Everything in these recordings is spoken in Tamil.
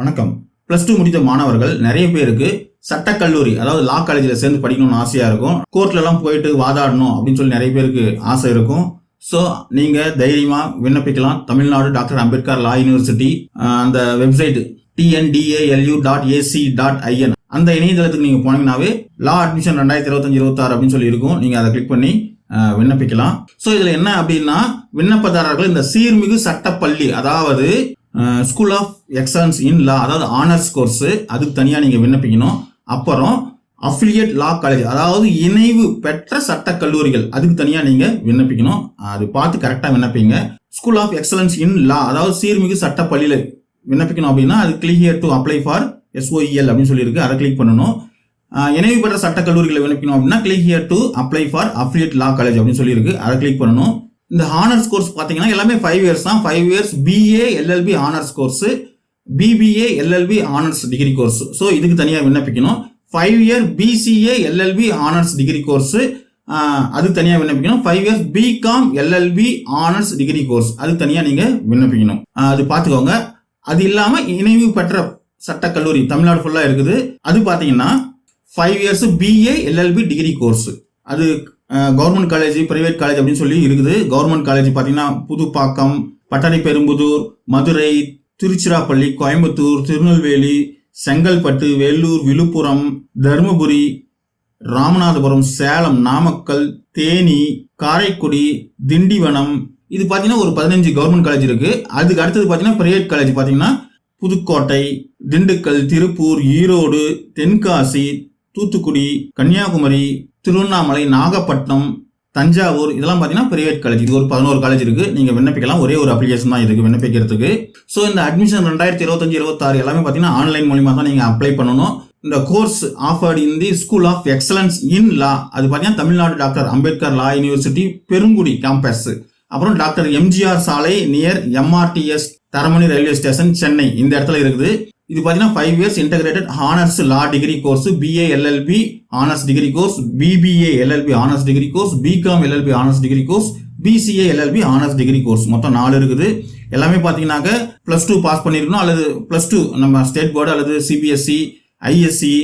வணக்கம். ப்ளஸ் டூ முடித்த மாணவர்கள் நிறைய பேருக்கு சட்டக்கல்லூரி அதாவது லா காலேஜில் சேர்ந்து படிக்கணும்னு ஆசையாக இருக்கும். கோர்ட்லலாம் போயிட்டு வாதாடணும் அப்படின்னு சொல்லி நிறைய பேருக்கு ஆசை இருக்கும். ஸோ நீங்கள் தைரியமாக விண்ணப்பிக்கலாம். Tamil Nadu doctor Ambedkar law university அந்த website TNDALU dot AC dot IN அந்த இணையதளத்துக்கு நீங்கள் போனீங்கன்னாவே லா அட்மிஷன் ரெண்டாயிரத்தி இருபத்தஞ்சு இருபத்தாறு அப்படின்னு சொல்லி இருக்கும். நீங்கள் அதை கிளிக் பண்ணி விண்ணப்பிக்கலாம். ஸோ இதில் என்ன அப்படின்னா விண்ணப்பதாரர்கள் இந்த சீர்மிகு சட்டப்பள்ளி அதாவது school of excellence in law அதாவது ஆனர்ஸ் கோர்ஸு அதுக்கு தனியாக நீங்கள் விண்ணப்பிக்கணும். அப்புறம் அஃபிலியேட் லா காலேஜ் அதாவது இணைவு பெற்ற சட்ட கல்லூரிகள் அதுக்கு தனியாக நீங்கள் விண்ணப்பிக்கணும். அது பார்த்து கரெக்டாக விண்ணப்பிங்க. School of excellence in law அதாவது சீர்மிகு சட்ட பள்ளியில் விண்ணப்பிக்கணும் அப்படின்னா அது click here to apply for SOEL அப்படின்னு சொல்லியிருக்கு. அதை கிளிக் பண்ணணும். இணைவு பெற்ற சட்ட கல்லூரிகளை விண்ணப்பிக்கணும் அப்படின்னா click here to apply for affiliate law college அப்படின்னு சொல்லியிருக்கு. அதை கிளிக் பண்ணணும். இந்த ஹானர்ஸ் கோர்ஸ் பார்த்தீங்கன்னா எல்லாமே ஃபைவ் இயர்ஸ் தான். Five years BA LLB honours course BBA LLB honours degree course so இதுக்கு தனியாக விண்ணப்பிக்கணும். Five year BCA LLB honours degree course அதுக்கு தனியாக விண்ணப்பிக்கணும். Five years BCom LLB honours degree course அதுக்கு தனியாக நீங்கள் விண்ணப்பிக்கணும். அது பார்த்துக்கோங்க அது இல்லாமல் இணைவு பெற்ற சட்டக்கல்லூரி தமிழ்நாடு ஃபுல்லாக இருக்குது. அது பார்த்தீங்கன்னா five years BA LLB degree course அது கவர்மெண்ட் காலேஜ் பிரைவேட் காலேஜ் அப்படின்னு சொல்லி இருக்குது. கவர்மெண்ட் காலேஜ் பார்த்தீங்கன்னா புதுப்பாக்கம் பட்டாணி பெரும்புதூர் மதுரை திருச்சிராப்பள்ளி கோயம்புத்தூர் திருநெல்வேலி செங்கல்பட்டு வேலூர் விழுப்புரம் தருமபுரி ராமநாதபுரம் சேலம் நாமக்கல் தேனி காரைக்குடி திண்டிவனம். இது பார்த்தீங்கன்னா ஒரு பதினஞ்சு கவர்மெண்ட் காலேஜ் இருக்கு. அதுக்கு அடுத்தது பார்த்தீங்கன்னா பிரைவேட் காலேஜ் பார்த்தீங்கன்னா புதுக்கோட்டை திண்டுக்கல் திருப்பூர் ஈரோடு தென்காசி தூத்துக்குடி கன்னியாகுமரி திருவண்ணாமலை நாகப்பட்டினம் தஞ்சாவூர் இதெல்லாம் பார்த்தீங்கன்னா பிரைவேட் காலேஜ் இது ஒரு பதினோரு காலேஜ் இருக்கு. நீங்க விண்ணப்பிக்கலாம். ஒரே ஒரு அப்ளிகேஷன் தான் இருக்குது விண்ணப்பிக்கிறதுக்கு. ஸோ இந்த அட்மிஷன் ரெண்டாயிரத்தி இருபத்தஞ்சு இருபத்தாறு எல்லாமே பார்த்தீங்கன்னா ஆன்லைன் மூலியமா தான் நீங்க அப்ளை பண்ணணும். இந்த course offered in the school of excellence in law அது பார்த்தீங்கன்னா Tamil Nadu doctor Ambedkar law university Perungudi campus அப்புறம் டாக்டர் எம்ஜிஆர் சாலை near MRTS Taramani railway station Chennai. இந்த இடத்துல இருக்குது. இது பார்த்தீங்கன்னா five years integrated honours law degree course BA LLB honours degree course BBA LLB honours degree course BCom LLB honours degree course BCA LLB honours degree course மொத்தம் நாலு இருக்குது. எல்லாமே பார்த்தீங்கன்னாக்க ப்ளஸ் டூ பாஸ் பண்ணியிருக்கணும் அல்லது ப்ளஸ் டூ நம்ம ஸ்டேட் போர்டு அல்லது சிபிஎஸ்சி ஐஎஸ்சி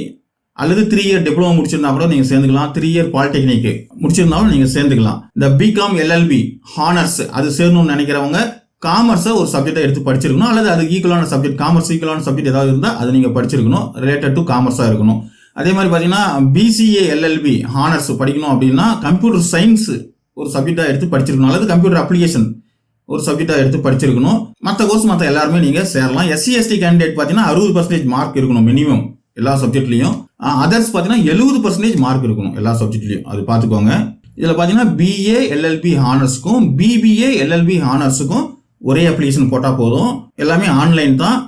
அல்லது த்ரீ இயர் டிப்ளமோ முடிச்சிருந்தா கூட நீங்கள் சேர்ந்துக்கலாம். த்ரீ இயர் பாலிடெக்னிக் முடிச்சிருந்தாலும் நீங்கள் சேர்ந்துக்கலாம். இந்த பிகாம் எல்எல்பி ஹானர்ஸ் அது சேரணும்னு நினைக்கிறவங்க காமர்ஸை ஒரு சப்ஜெக்டை எடுத்து படிச்சிருக்கணும் அல்லது அதுக்கு ஈக்குவலான சப்ஜெக்ட் காமர்ஸ் ஈக்குவலான சப்ஜெக்ட் ஏதாவது இருந்தால் அதை நீங்கள் படிச்சிருக்கணும் ரிலேட்டட் டு காமர்ஸாக இருக்கணும். அதே மாதிரி பார்த்தீங்கன்னா பிசிஏ எல்எல்பி ஹானர்ஸ் படிக்கணும் அப்படின்னா கம்ப்யூட்டர் சயின்ஸ் ஒரு சப்ஜெக்டாக எடுத்து படிச்சிருக்கணும் அல்லது கம்ப்யூட்டர் அப்ளிகேஷன் ஒரு சப்ஜெக்டாக எடுத்து படிச்சிருக்கணும். மற்ற கோர்ஸ் மற்ற எல்லாருமே நீங்கள் சேரலாம். எஸ்சி எஸ்டி கேண்டிடேட் பார்த்தீங்கன்னா அறுபது பர்சன்டேஜ் மார்க் இருக்கணும் மினிமம் எல்லா சப்ஜெக்ட்லையும் அதர்ஸ் பார்த்தீங்கன்னா எழுபது பர்சன்டேஜ் மார்க் இருக்கணும் எல்லா சப்ஜெக்ட்லையும் அது பார்த்துக்கோங்க இதில் பார்த்தீங்கன்னா பிஏ எல்எல்பி ஹானர்ஸுக்கும் பிபிஏ எல்எல்பி ஹானர்ஸுக்கும் ஒரே அப்ளிகேஷன் போட்டால் போதும். எல்லாமே ஆன்லைன் தான்.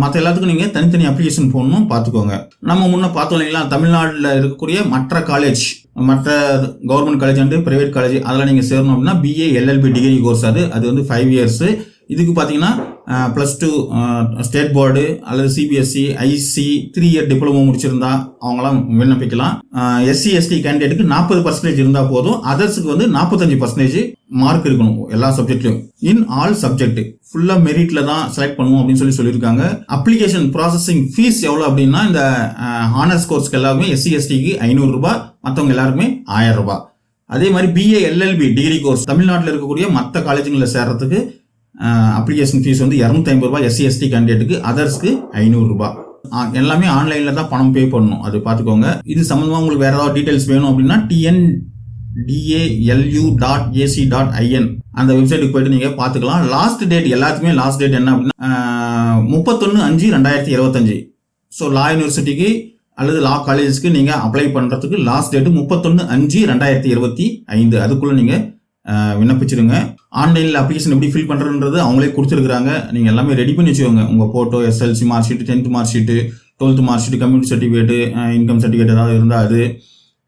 மற்ற எல்லாத்துக்கும் நீங்கள் தனித்தனி அப்ளிகேஷன் போடணும் பார்த்துக்கோங்க. நம்ம முன்னே பார்த்தோம் இல்லைங்களா தமிழ்நாட்டில் இருக்கக்கூடிய மற்ற காலேஜ் மற்ற government college and private college அதெல்லாம் நீங்கள் சேரணும் அப்படின்னா பிஏ எல்எல்பி டிகிரி கோர்ஸ் அது. அது வந்து ஃபைவ் இயர்ஸு இதுக்கு பார்த்தீங்கன்னா ப்ளஸ் டூ ஸ்டேட் போர்டு அல்லது CBSE IC three year diploma முடிச்சிருந்தா அவங்களாம் விண்ணப்பிக்கலாம். எஸ்சி எஸ்டி கேண்டிடேட்டுக்கு நாற்பது பர்சன்டேஜ் இருந்தால் போதும். அதர்ஸுக்கு வந்து நாற்பத்தஞ்சு பர்சன்டேஜ் மார்க் இருக்கணும் எல்லா சப்ஜெக்ட்லையும் இன் ஆல் சப்ஜெக்ட் ஃபுல்லாக மெரிட்ல தான் செலக்ட் பண்ணுவோம் அப்படின்னு சொல்லி சொல்லியிருக்காங்க. அப்ளிகேஷன் ப்ராசஸிங் ஃபீஸ் எவ்வளோ அப்படின்னா இந்த ஹானர்ஸ் கோர்ஸ்க்கு எல்லாருமே எஸ்சி எஸ்டிக்கு ஐநூறுரூபா மற்றவங்க எல்லாருமே ஆயிரம் ரூபாய். அதே மாதிரி பிஏ எல்எல்பி டிகிரி கோர்ஸ் தமிழ்நாட்டில் இருக்கக்கூடிய மற்ற காலேஜுங்களில் சேர்றதுக்கு அப்ளிகேஷன் ஃபீஸ் வந்து இரநூத்தி ஐம்பது ரூபாய் எஸ்சி எஸ்டி கேண்டிடேட்டுக்கு அதர்ஸ்க்கு ஐநூறுரூபா எல்லாமே ஆன்லைனில் தான் பணம் பே பண்ணணும். அது பார்த்துக்கோங்க. இது சம்மந்தமாக உங்களுக்கு வேறு ஏதாவது டீட்டெயில்ஸ் வேணும் அப்படின்னா TN DALU dot AC dot IN அந்த வெப்சைட்டுக்கு போயிட்டு நீங்கள் பார்த்துக்கலாம். லாஸ்ட் டேட் எல்லாத்துக்குமே லாஸ்ட் டேட் என்ன அப்படின்னா முப்பத்தொன்று அஞ்சு ரெண்டாயிரத்தி இருபத்தஞ்சு. ஸோ லா யூனிவர்சிட்டிக்கு அல்லது லா காலேஜஸ்க்கு நீங்கள் அப்ளை பண்ணுறதுக்கு லாஸ்ட் டேட்டு முப்பத்தொன்று அஞ்சு ரெண்டாயிரத்தி இருபத்தி ஐந்து. அதுக்குள்ளே நீங்கள் விண்ணப்பிச்சிருங்க. ஆன்லைனில் அப்ளிகேஷன் எப்படி ஃபில் பண்ணுறன்றது அவங்களே கொடுத்துருக்குறாங்க. நீங்கள் எல்லாமே ரெடி பண்ணி வச்சுக்கோங்க. உங்கள் photo SLC mark sheet tenth mark sheet twelfth mark sheet community certificate income certificate ஏதாவது இருந்தால் அது.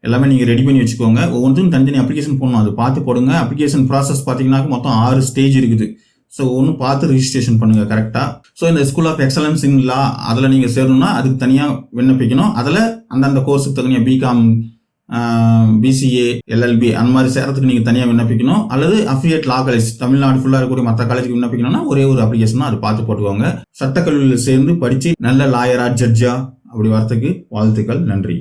எல்லாமே நீங்கள் ரெடி பண்ணி வச்சுக்கோங்க. ஒவ்வொன்றும் தனித்தனி அப்ளிகேஷன் போடணும். அது பார்த்து போடுங்க. அப்ளிகேஷன் ப்ராசஸ் பார்த்தீங்கன்னா மொத்தம் ஆறு ஸ்டேஜ் இருக்குது. ஸோ ஒன்று பார்த்து ரிஜிஸ்ட்ரேஷன் பண்ணுங்கள் கரெக்டாக ஸோ இந்த school of excellence in law அதில் நீங்கள் சேரணும்னா அதுக்கு தனியாக விண்ணப்பிக்கணும். அதில் அந்தந்த கோர்ஸுக்கு தனியாக பிகாம் பிசிஏ எல்எல்பி அந்த மாதிரி சேரத்துக்கு நீங்கள் தனியாக விண்ணப்பிக்கணும். அல்லது அஃபிலியேட் லா காலேஜ் தமிழ்நாடு ஃபுல்லாக இருக்கக்கூடிய மற்ற காலேஜுக்கு விண்ணப்பிக்கணும்னா ஒரே ஒரு அப்ளிகேஷன் அது பார்த்து போட்டுக்கோங்க. சட்டக்கல்லூரியில் சேர்ந்து படித்து நல்ல லாயரா ஜட்ஜா அப்படி வரத்துக்கு வாழ்த்துக்கள். நன்றி.